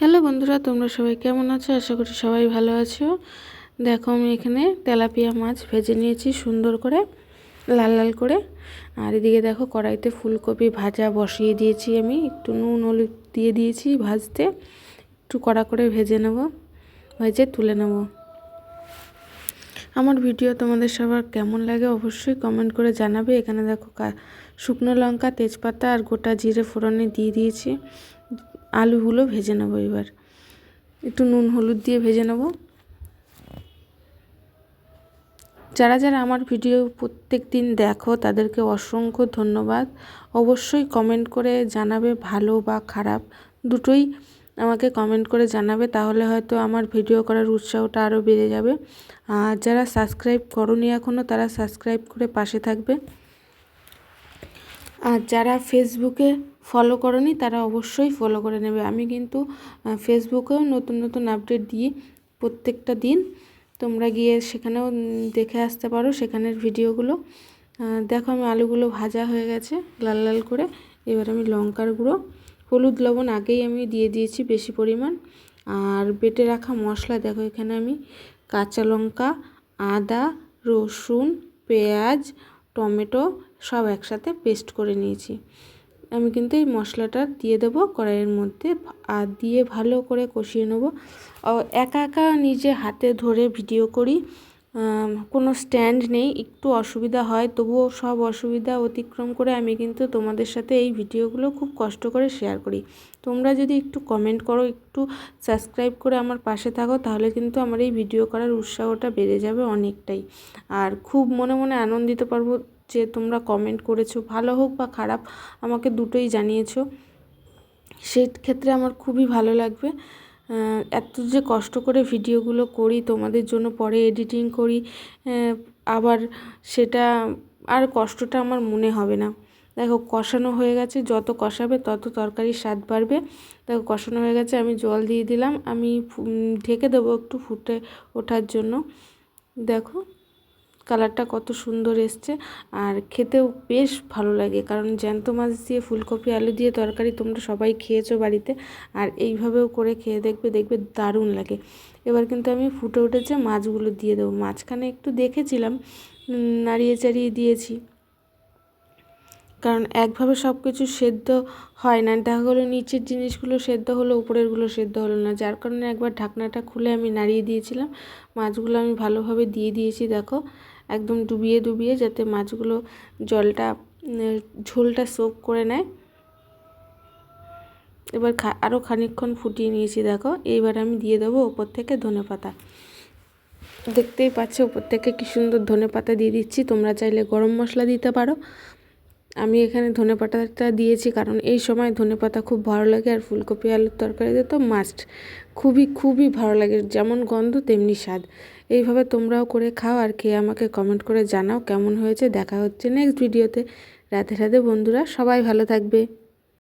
Hello বন্ধুরা, তোমরা সবাই কেমন আছো? আশা করি সবাই ভালো আছো। দেখো, আমি এখানে তেলাপিয়া মাছ ভেজে নিয়েছি সুন্দর করে, লাল লাল করে। আর এদিকে দেখো, কড়াইতে ফুলকপি ভাজা বসিয়ে দিয়েছি আমি। একটু নুন, হলুদ দিয়ে দিয়েছি ভাজতে। একটু কড়া করে ভেজে নেব, ভেজে তুলে নেব। আমার ভিডিও তোমাদের সবার কেমন লাগে অবশ্যই কমেন্ট করে জানাবে। এখানে দেখো শুকনো লঙ্কা, তেজপাতা আর গোটা জিরে ফোড়নে দিয়ে দিয়েছি। আলুগুলো ভেজে নেব এবার। একটু নুন, হলুদ দিয়ে ভেজে নেব। যারা যারা আমার ভিডিও প্রত্যেক দিন দেখো, তাদেরকে অসংখ্য ধন্যবাদ। অবশ্যই কমেন্ট করে জানাবে ভালো বা খারাপ, দুটোই আমাকে কমেন্ট করে জানাবে, তাহলে হয়তো আমার ভিডিও করার উৎসাহটা আরও বেড়ে যাবে। আর যারা সাবস্ক্রাইব করনি এখনও তারা সাবস্ক্রাইব করে পাশে থাকবে। আর যারা ফেসবুকে ফলো করনি, তারা অবশ্যই ফলো করে নেবে। আমি কিন্তু ফেসবুকেও নতুন নতুন আপডেট দিই প্রত্যেকটা দিন। তোমরা গিয়ে সেখানেও দেখে আসতে পারো সেখানের ভিডিওগুলো। দেখো আমি আলুগুলো ভাজা হয়ে গেছে, লাল লাল করে। এবার আমি লঙ্কার গুঁড়ো, হলুদ লবণ আগেই আমি দিয়ে দিয়েছি বেশি পরিমাণ। আর বেটে রাখা মশলা দেখো এখানে আমি, কাঁচা লঙ্কা, আদা, রসুন, পেঁয়াজ, টমেটো সব একসাথে পেস্ট করে নিয়েছি। আমি কিন্তু এই মশলাটা দিয়ে দেবো, কড়াইয়ের মধ্যে আর দিয়ে ভালো করে কষিয়ে নেব। একা একা নিজে হাতে ধরে ভিডিও করি কোনো স্ট্যান্ড নেই, একটু অসুবিধা হয়, তবুও সব অসুবিধা অতিক্রম করে আমি কিন্তু তোমাদের সাথে এই ভিডিওগুলো খুব কষ্ট করে শেয়ার করি। তোমরা যদি একটু কমেন্ট করো, একটু সাবস্ক্রাইব করে আমার পাশে থাকো, তাহলে কিন্তু আমার এই ভিডিও করার উৎসাহটা বেড়ে যাবে অনেকটাই। আর খুব মনে মনে আনন্দিত পারব যে তোমরা কমেন্ট করেছ, ভালো হোক বা খারাপ, আমাকে দুটোই জানিয়েছো। সেই ক্ষেত্রে আমার খুবই ভালো লাগবে। এত যে কষ্ট করে ভিডিওগুলো করি, তোমাদের জন্য পরে এডিটিং করি আবার সেটা আর কষ্টটা আমার মনে হবে না। দেখো, কষানো হয়ে গেছে, যত কষাবে তত তরকারির স্বাদ বাড়বে। দেখো, কষানো হয়ে গেছে, আমি জল দিয়ে দিলাম, আমি ঢেকে দেবো একটু ফুটে ওঠার জন্য। দেখো কালারটা কত সুন্দর এসছে। আর খেতেও বেশ ভালো লাগে, কারণ জ্যান্ত মাছ দিয়ে ফুলকপি, আলু দিয়ে তরকারি তোমরা সবাই খেয়েছো বাড়িতে, আর এইভাবেও করে খেয়ে দেখবে দেখবে দারুণ লাগে। এবার কিন্তু আমি ফুটে উঠেছে মাছগুলো দিয়ে দেবো। মাঝখানে একটু দেখেছিলাম নাড়িয়ে চাড়িয়ে দিয়েছি। কারণ একভাবে সব কিছু সেদ্ধ হয় না। দেখা গেলো নিচের জিনিসগুলো সেদ্ধ হলো, উপরেরগুলো সেদ্ধ হলো না। যার কারণে একবার ঢাকনাটা খুলে আমি নাড়িয়ে দিয়েছিলাম। মাছগুলো আমি ভালোভাবে দিয়ে দিয়েছি, দেখো। একদম ডুবিয়ে ডুবিয়ে যাতে মাছগুলো জলটা ঝোলটা সোপ করে নেয়। এবার খা আরও খানিকক্ষণ ফুটিয়ে নিয়েছি, দেখো। এইবার আমি দিয়ে দেবো ওপর থেকে ধনে পাতা। দেখতেই পাচ্ছ, ওপর থেকে কী সুন্দর ধনে পাতা দিয়ে দিচ্ছি। তোমরা চাইলে গরম মশলা দিতে পারো। আমি এখানে ধনে পাতাটা দিয়েছি কারণ এই সময় ধনে পাতা খুব ভালো লাগে আর ফুলকপি আলুর তরকারিতে তো মাস্ট খুবই খুবই ভালো লাগে, যেমন গন্ধ তেমনি স্বাদ। এইভাবে তোমরাও করে খাও আর খেয়ে আমাকে কমেন্ট করে জানাও কেমন হয়েছে। দেখা হচ্ছে নেক্সট ভিডিওতে রাতে রাধে বন্ধুরা, সবাই ভালো থাকবে।